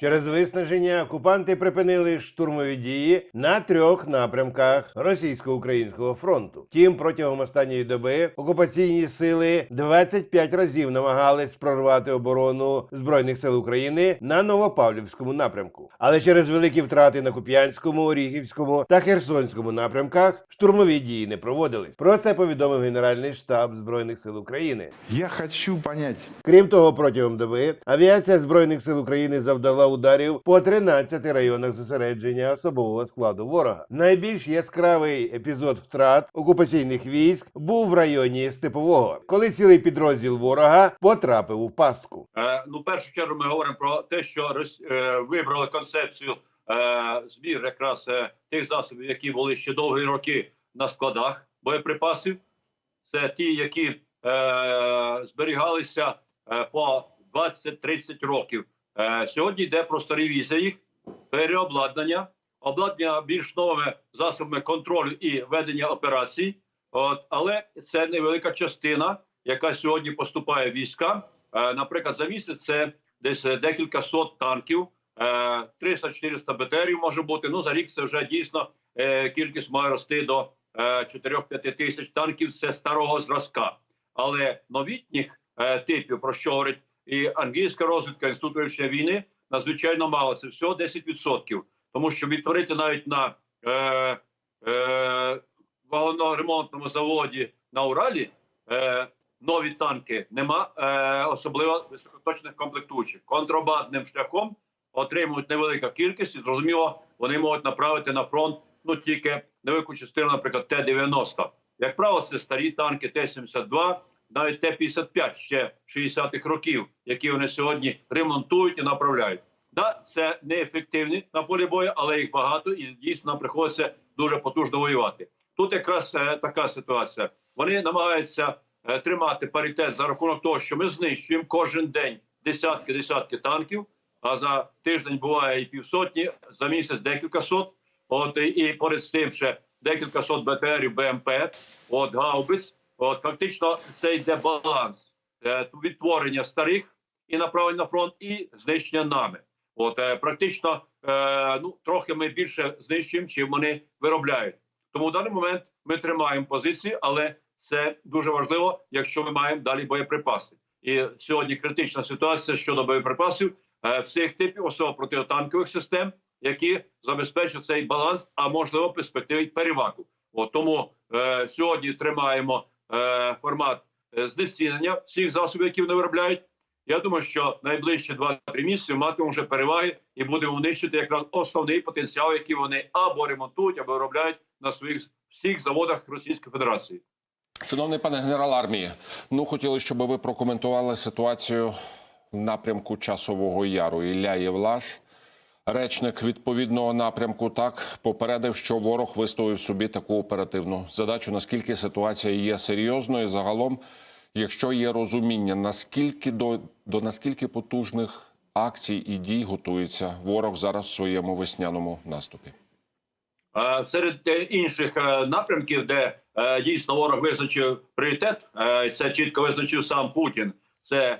Через виснаження окупанти припинили штурмові дії на трьох напрямках російсько-українського фронту. Втім, протягом останньої доби окупаційні сили 25 разів намагались прорвати оборону збройних сил України на Новопавлівському напрямку. Але через великі втрати на Куп'янському, Оріхівському та Херсонському напрямках штурмові дії не проводились. Про це повідомив Генеральний штаб збройних сил України. Я хочу понять, Крім того, протягом доби авіація збройних сил України завдала ударів по 13 районах зосередження особового складу ворога. Найбільш яскравий епізод втрат окупаційних військ був в районі Степового, коли цілий підрозділ ворога потрапив у пастку. Е, ну, першу чергу ми говоримо про те, що Рос- е, вибрали концепцію е, збір якраз е, тих засобів, які були ще довгі роки на складах боєприпасів. Це ті, які е, зберігалися е, по 20-30 років. Е, сьогодні йде просто ревізія їх, переобладнання, обладнання більш новими засобами контролю і ведення операцій. От, але це невелика частина, яка сьогодні поступає військам. Е, наприклад, за місяць це десь е, декілька сот танків, е, 300-400 БТРів може бути. Ну за рік це вже дійсно кількість має рости до е, 4-5 тисяч танків. Це старого зразка. Але новітніх типів, про що говорить і англійська розвідка інститут вивчення війни, надзвичайно мало. Це всього 10%. Тому що відтворити навіть на е, е, вагоноремонтному заводі на Уралі е, нові танки нема е, особливо високоточних комплектуючих. Контрабандним шляхом отримують невелика кількість, і зрозуміло, вони можуть направити на фронт ну тільки невелику частину, наприклад, Т-90. Як правило, це старі танки Т-72, навіть Т-55 ще 60-х років, які вони сьогодні ремонтують і направляють. Да, це неефективні на полі бою, але їх багато і дійсно нам приходиться дуже потужно воювати. Тут якраз е, така ситуація. Вони намагаються е, тримати паритет за рахунок того, що ми знищуємо кожен день десятки десятки танків. А за тиждень буває і півсотні, за місяць декілька сот. От і, поряд з тим ще декілька сот БТРів, БМП, от гаубиць. От фактично це йде баланс е, відтворення старих і направлення на фронт, і знищення нами. От е, практично е, ну трохи ми більше знищуємо, чим вони виробляють. Тому в даний момент ми тримаємо позиції, але це дуже важливо, якщо ми маємо далі боєприпаси. І сьогодні критична ситуація щодо боєприпасів всіх типів, особливо протитанкових систем, які забезпечують цей баланс, а можливо перспективі перевагу. От тому е, сьогодні тримаємо формат е, знецінення всіх засобів, які вони виробляють. Я думаю, що найближчі 2-3 місяці матимемо вже переваги і будемо нищити якраз основний потенціал, який вони або ремонтують, або виробляють на своїх всіх заводах Російської Федерації. Шановний пане генерал армії, ну хотіли, щоб ви прокоментували ситуацію в напрямку часового яру. Ілля Євлаш, речник відповідного напрямку, так попередив, що ворог виставив собі таку оперативну задачу. Наскільки ситуація є серйозною? Загалом, якщо є розуміння, наскільки до, до наскільки потужних акцій і дій готується ворог зараз в своєму весняному наступі? Серед е, інших е, напрямків, де е, дійсно ворог визначив пріоритет, це чітко визначив сам Путін. Це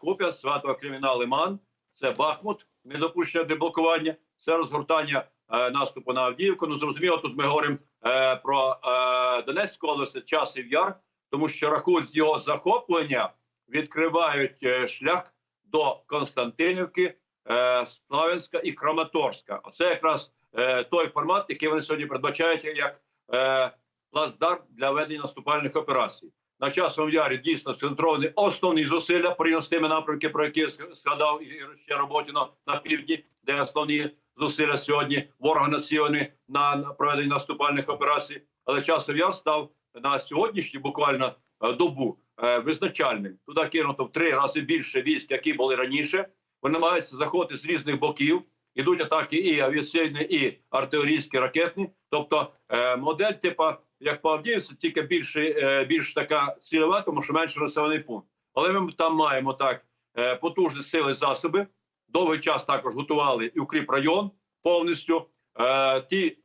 Куп'янськ, Свято Кримінал Лиман, це Бахмут, недопущення деблокування, це розгортання е, наступу на Авдіївку. Ну зрозуміло, тут ми говоримо е, про е, Донецьку область, часів яр, тому що рахують його захоплення, відкривають е, шлях до Константинівки, е, Славянська і Краматорська. Оце якраз е, той формат, який вони сьогодні передбачають як е, плацдарм для ведення наступальних операцій. На часовому ярі дійсно сконцентровані основні зусилля тими напрямки, про які я ще Роботіно на півдні, де основні зусилля сьогодні ворога націлені на проведення наступальних операцій. Але часов яр став на сьогоднішню буквально е, добу е, визначальним. Туди кинуто в три рази більше військ, які були раніше. Вони намагаються заходити з різних боків. Ідуть атаки і авіаційні, і артилерійські, ракетні. Тобто е, модель, типа як по Авдіївці, тільки більше, е, більш така цільова, тому що менше населений пункт. Але ми там маємо так е, потужні сили засоби. Довгий час також готували і укріп район повністю. Е, ті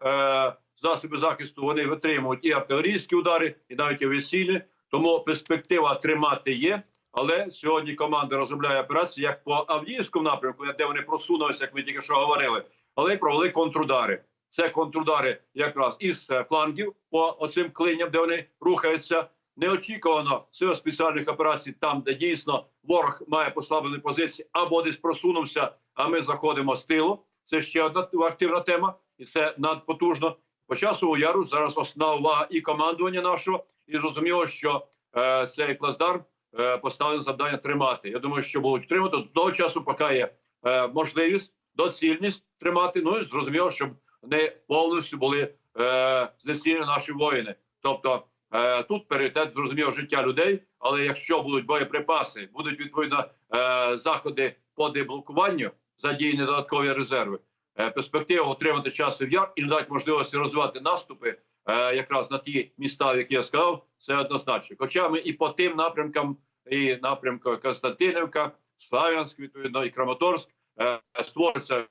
засоби захисту вони витримують і артилерійські удари, і навіть авіаційні. Тому перспектива тримати є. Але сьогодні команда розробляє операції як по Авдіївському напрямку, де вони просунулися, як ми тільки що говорили, але й провели контрудари. Це контрудари якраз із е, флангів по оцим клиням, де вони рухаються. Неочікувано сил спеціальних операцій, там, де дійсно ворог має послаблені позиції, або десь просунувся, а ми заходимо з тилу. Це ще одна активна тема, і це надпотужно. По часу яру зараз основна увага і командування нашого, і зрозуміло, що е, цей плацдарм е, поставлене завдання тримати. Я думаю, що будуть тримати до того часу, поки є е, можливість, доцільність тримати. Ну і зрозуміло, щоб не повністю були е, знецінені наші воїни. Тобто е, тут пріоритет зрозуміло життя людей. Але якщо будуть боєприпаси, будуть відповідно е, заходи по деблокуванню, задіяні додаткові резерви. е, Перспектива отримати часу в яр і не дати можливості розвивати наступи е, якраз на ті міста, які я сказав, це однозначно. Хоча ми і по тим напрямкам, і напрямку Константинівка, Славянськ, відповідно, і Краматорськ е, створюється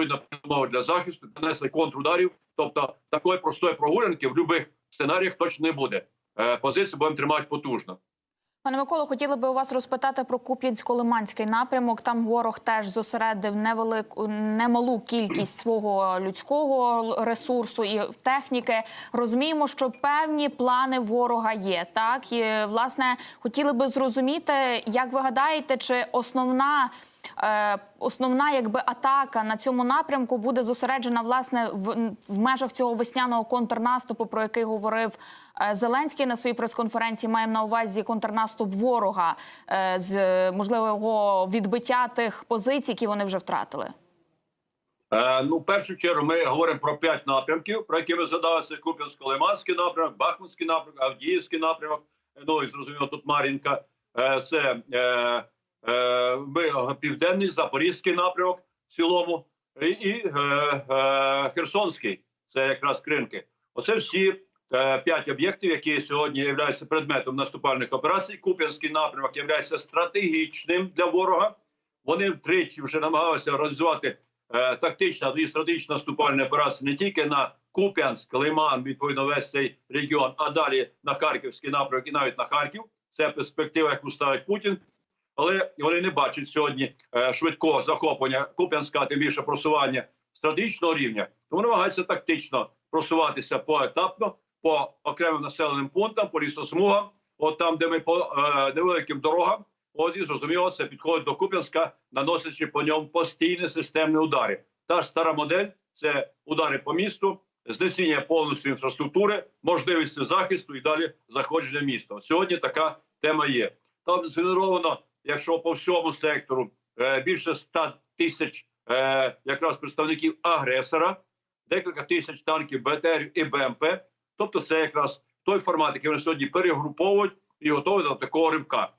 відповідно умови для захисту, нанесли контрударів. Тобто такої простої прогулянки в будь-яких сценаріях точно не буде. Е, Позицію будемо тримати потужно. Пане Миколо, хотіли би у вас розпитати про Куп'янсько-Лиманський напрямок. Там ворог теж зосередив невелику немалу кількість свого людського ресурсу і техніки. Розуміємо, що певні плани ворога є. Так і власне хотіли би зрозуміти, як ви гадаєте, чи основна. Е, Основна якби атака на цьому напрямку буде зосереджена власне в, в межах цього весняного контрнаступу, про який говорив е, Зеленський на своїй прес-конференції. Маємо на увазі контрнаступ ворога е, з можливого відбиття тих позицій, які вони вже втратили. Ну, в першу чергу, ми говоримо про п'ять напрямків, про які ви задали. Це Куп'янсько-Лиманський напрямок, Бахмутський напрямок, Авдіївський напрямок. Ну і зрозуміло, тут Мар'їнка. Це південний Запорізький напрямок в цілому, і, і е, е, Херсонський. Це якраз кринки. Оце всі е, п'ять об'єктів, які сьогодні являються предметом наступальних операцій. Куп'янський напрямок є стратегічним для ворога. Вони втричі вже намагалися реалізувати е, тактична і стратегічна наступальна операція не тільки на Куп'янськ, Лиман, відповідно весь цей регіон, а далі на Харківський напрямок і навіть на Харків. Це перспектива, яку ставить Путін. Але вони не бачать сьогодні е, швидкого захоплення Куп'янська, тим більше просування стратегічного рівня. Тому намагаються тактично просуватися поетапно по окремим населеним пунктам, по лісосмугам, от там, де ми по е, невеликим дорогам. От і зрозуміло, це підходить до Куп'янська, наносячи по ньому постійні системні удари. Та ж стара модель це удари по місту, знесіння повністю інфраструктури, можливості захисту і далі заходження міста. Сьогодні така тема є. Там згенеровано, якщо по всьому сектору е, більше 100 тисяч е, якраз представників агресора, декілька тисяч танків БТР і БМП. Тобто, це якраз той формат, який вони сьогодні перегруповують і готові до такого ривка.